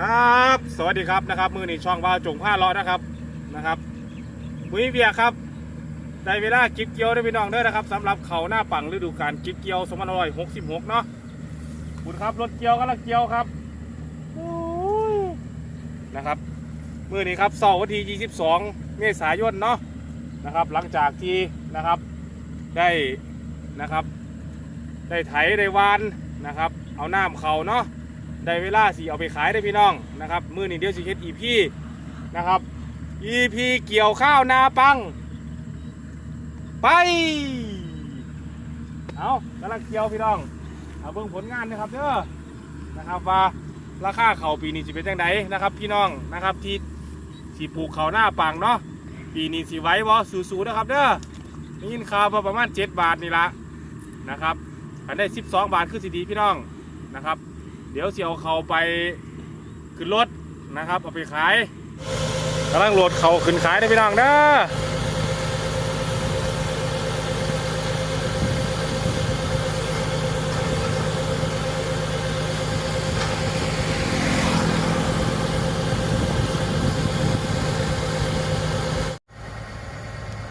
ครับ สวัสดีครับนะครับมือนี่ช่องว่าจงผ้าเลาะนะครับนะครับมุ้ยเบียร์ครับได้เวลากิบเกียวได้อพี่น้องเด้อนะครับสำหรับเขาหน้าปังฤดูกาลกิบเกียว2566เนาะคุณครับรถเกียวกำลังเกียวครับโอ้ยนะครับมือนี้ครับเสาร์วันที่ 22 เมษายนเนาะนะครับ หลังจากที่นะครับได้นะครับ ได้ไถได้วานนะครับ เอาน้ำเขาเนาะ ได้เวลาสิเอาไปขายได้พี่น้องนะครับมือนี้เดียวสิเฮ็ดอีพีนะครับ EP เกี่ยวข้าวนาปัง ไป เอากำลังเกี่ยวพี่น้องเอาเบิ่งผลงานนะครับเด้อนะครับว่าราคาเขาวปีนี้สิเป็นจังไดนะครับ พี่น้องนะครับที่ที่ปลูกเขาวหน้าปังเนาะปีนี้สิไว้บ่สู้ๆนะครับเด้อได้ยินข่าวว่าประมาณ 7 บาทนี่ละนะครับอันได้ 12 บาทคือสิดีพี่น้องนะครับ ดี๋ยวเสียวเขาไปขึ้นรถนะครับเอาไปขายกำลังโหลดเขาขึ้นขายได้พี่น้องเด้อ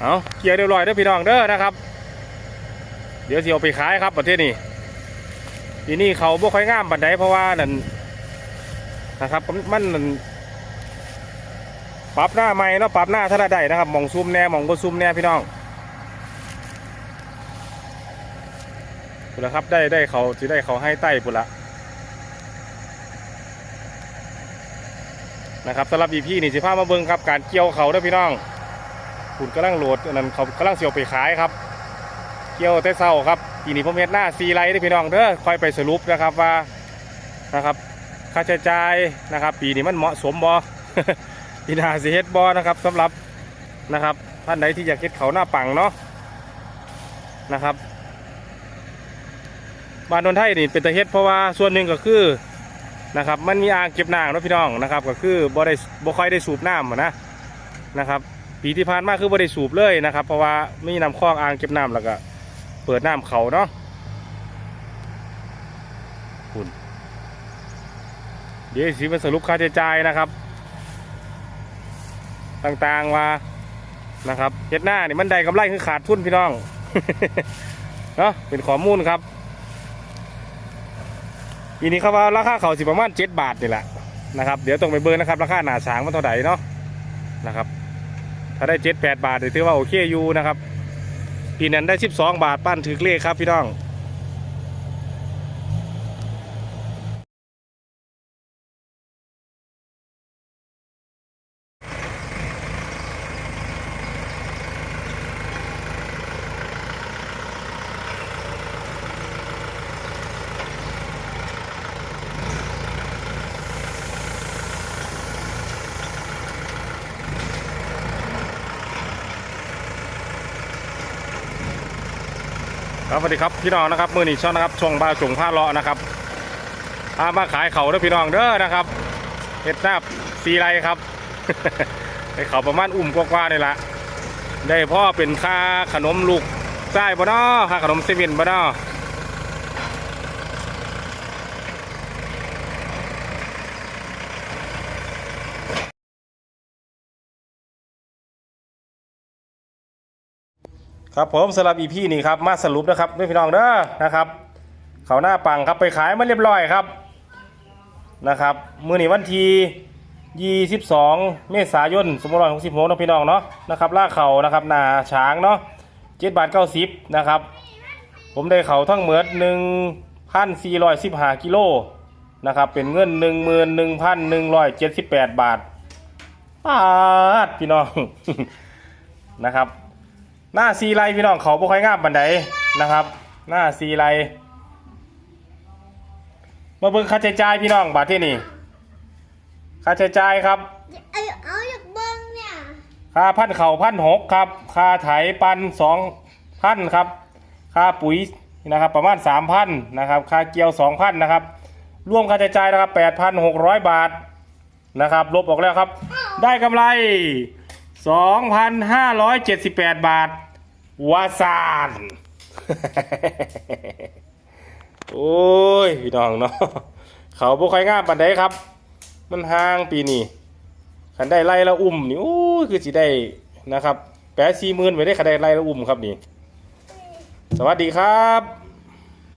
เอาเกียร์เรียบร้อยเด้อพี่น้องเด้อนะครับ เดี๋ยวเสียวไปขายครับประเทศนี้ ทีนี่เขาบ่ค่อยงามบันไดเพราะว่านั่นนะครับมันนั่นปรับหน้าใหม่เนาะปรับหน้าท่าใดนะครับมองซูมแน่มองบ่ซูมแน่พี่น้องพุ่นละครับได้ได้เขาสิได้เขาให้ใต้พุ่นละนะครับสำหรับอีพี่นี่สิพามาเบิ่งครับการเกี่ยวเขาเด้อพี่น้องคุณกำลังโหลดนนั้นเขากำลังเสียวไปขายครับ เกี่ยวแต่เศร้าครับ ปีนี้ผมเฮ็ดหน้าซีไลท์ได้พี่น้องเด้อคอยไปสรุปนะครับว่านะครับค่าใช้จ่ายนะครับ ปีนี้มันเหมาะสมบ่ปีหน้าสิเฮ็ดบ่นะครับสำหรับนะครับท่านใดที่อยากเฮ็ดเขาหน้าปังเนาะนะครับบ้านนนไทยนี่เป็นตะเฮ็ดเพราะว่าส่วนหนึ่งก็คือนะครับมันมีอ่างเก็บน้ำเนาะพี่น้องนะครับ ก็คือบ่ได้บ่ค่อยได้สูบน้ำอะนะนะครับปีที่ผ่านมาคือบ่ได้สูบเลยนะครับ เพราะว่ามีน้ำคลองอ่างเก็บน้ำแล้วก็ เปิดน้ำเขาเนาะคุณเดี๋ยวสิมาสรุปค่าใช้จ่ายนะครับ ต่างๆว่านะครับเฮ็ดหน้านี่มันได้กำไรคือขาดทุนพี่น้องเนาะเป็นข้อมูลครับปีนี้เขาว่าราคาเขาสิประมาณเจ็ดบาทนี่แหละนะครับเดี๋ยวต้องไปเบิร์นะครับราคาหนาช้างมันเท่าไหร่เนาะนะครับถ้าได้เจ็ดแปดบาทถือว่าโอเคอยู่นะครับ ปีนั้นได้ 12 บาทปั้นถือเลขครับพี่น้อง ครับสวัสดีครับพี่น้องนะครับมือหนีช่องนะครับช่วงบ้าจงผ้าเลาะนะครับพามาขายเขาเด้อพี่น้องเด้อนะครับเห็ดนาบสีไรครับไอเขาประมาณอุ้มกว่าๆนี่แหละได้พ่อเป็นค่าขนมลูกไส้บ่เนาะค่าขนมเซเว่นบ่เนา ครับผมสำหรับอีพี่นี้ครับมาสรุปนะครับด้วยพี่น้องเด้อนะครับเขาหน้าปังครับไปขายมาเรียบร้อยครับนะครับมือนี้วันที่22 เมษายน2566นะพี่น้องเนาะนะครับล่ากเขานะครับหนาช้างเนาะ7บาท90นะครับ ผมได้เขาทั้งเหมือด1,415กิโลนะครับเป็นเงิน11,178บาทปาดพี่น้องนะครับ หน้าซีไรพี่น้องเขาบ่ค่อยงามบันไดนะครับ หน้าซีไรมาเบิ่งค่าใช้จ่ายพี่น้องบาทที่นี่ค่าใช้จ่ายครับเอาเอาอยากเบิ้งเนี่ยค่าพันเข่าพันหกครับค่าไถปันสองพันครับ ค่าปุ๋ยนะครับประมาณสามพันนะครับ ค่าเกี่ยวสองพันนะครับรวมค่าใช้จ่ายนะครับแปดพันหกร้อยบาทนะครับลบออกแล้วครับ ได้กำไรสองพันห้าร้อยเจ็ดสิบแปดบาท วาซานโอ้ย พี่น้องเนาะเขาบ่ค่อยงามปันไดครับ มันห่างปีนี้ขันได้ไล่ละอุ่มนี่โอ้ยคือสิได้นะครับแปดสี่หมื่นไว้ได้ขันได้ไล่ละอุ่มครับนี่ สวัสดีครับ